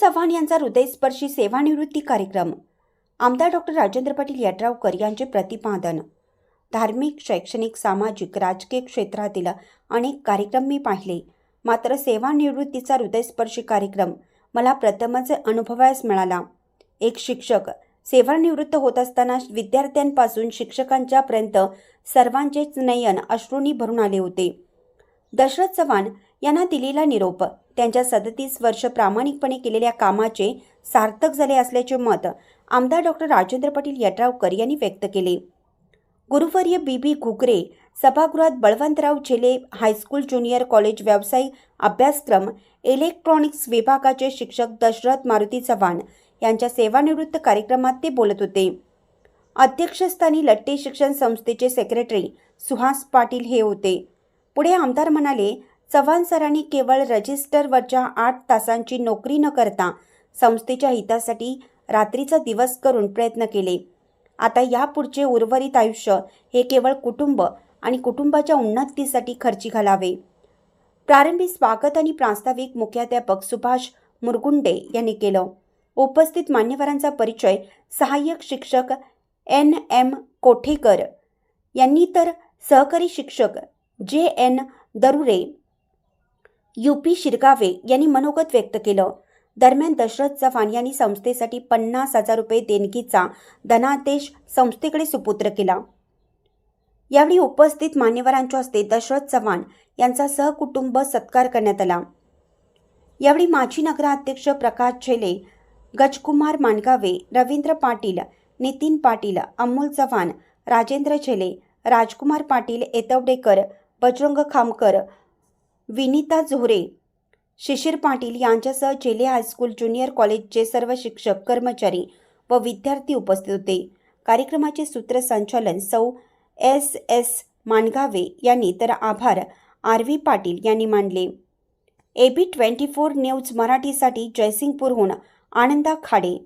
चव्हाण यांचा हृदयस्पर्शी सेवानिवृत्ती कार्यक्रम. आमदार डॉक्टर राजेंद्र पाटील यड्रावकर यांचे प्रतिपादन. धार्मिक शैक्षणिक सामाजिक राजकीय क्षेत्रातील अनेक कार्यक्रम मी पाहिले. मात्र सेवानिवृत्तीचा हृदयस्पर्शी कार्यक्रम मला प्रथमच अनुभवायस मिळाला. एक शिक्षक सेवानिवृत्त होत असताना विद्यार्थ्यांपासून शिक्षकांच्यापर्यंत सर्वांचेच नयन अश्रूंनी भरून आले होते. दशरथ चव्हाण यांना दिलेला निरोप त्यांच्या सदतीस वर्ष प्रामाणिकपणे केलेल्या कामाचे सार्थक झाले असल्याचे मत आमदार डॉक्टर राजेंद्र पाटील यड्रावकर यांनी व्यक्त केले. गुरुवर्य बी. बी. घुगरे सभागृहात बळवंतराव झेले हायस्कूल ज्युनियर कॉलेज व्यावसायिक अभ्यासक्रम इलेक्ट्रॉनिक्स विभागाचे शिक्षक दशरथ मारुती चव्हाण यांच्या सेवानिवृत्त कार्यक्रमात ते बोलत होते. अध्यक्षस्थानी लट्टे शिक्षण संस्थेचे सेक्रेटरी सुहास पाटील हे होते. पुढे आमदार म्हणाले चव्हाण सरांनी केवळ रजिस्टरवरच्या आठ तासांची नोकरी न करता संस्थेच्या हितासाठी रात्रीचा दिवस करून प्रयत्न केले. आता यापुढचे उर्वरित आयुष्य हे केवळ कुटुंब आणि कुटुंबाच्या उन्नतीसाठी खर्ची घालावे. प्रारंभी स्वागत आणि प्रास्ताविक मुख्याध्यापक सुभाष मुरगुंडे यांनी केलं. उपस्थित मान्यवरांचा परिचय सहाय्यक शिक्षक एन. एम. कोठेकर. यांनी तर सहकारी शिक्षक J. N. Darure U P Shirgave यांनी मनोगत व्यक्त केलं. दरम्यान दशरथ चव्हाण यांनी संस्थेसाठी पन्नास हजार रुपये देणगीचा धनादेश संस्थेकडे सुपुत्र केला. यावेळी उपस्थित मान्यवरांच्या हस्ते दशरथ चव्हाण यांचा सहकुटुंब सत्कार करण्यात आला. यावेळी माजी नगराध्यक्ष प्रकाश झेले गजकुमार मानगावे रवींद्र पाटील नितीन पाटील अमोल चव्हाण राजेंद्र झेले राजकुमार पाटील एतवडेकर बजरंग खामकर विनिता झोरे शिशिर पाटील यांच्यासह चेले हायस्कूल ज्युनियर कॉलेजचे सर्व शिक्षक कर्मचारी व विद्यार्थी उपस्थित होते. कार्यक्रमाचे सूत्रसंचालन सौ एस एस मानगावे यांनी तर आभार आर व्ही पाटील यांनी मानले. A B twenty four news मराठीसाठी जयसिंगपूरहून आनंदा खाडे.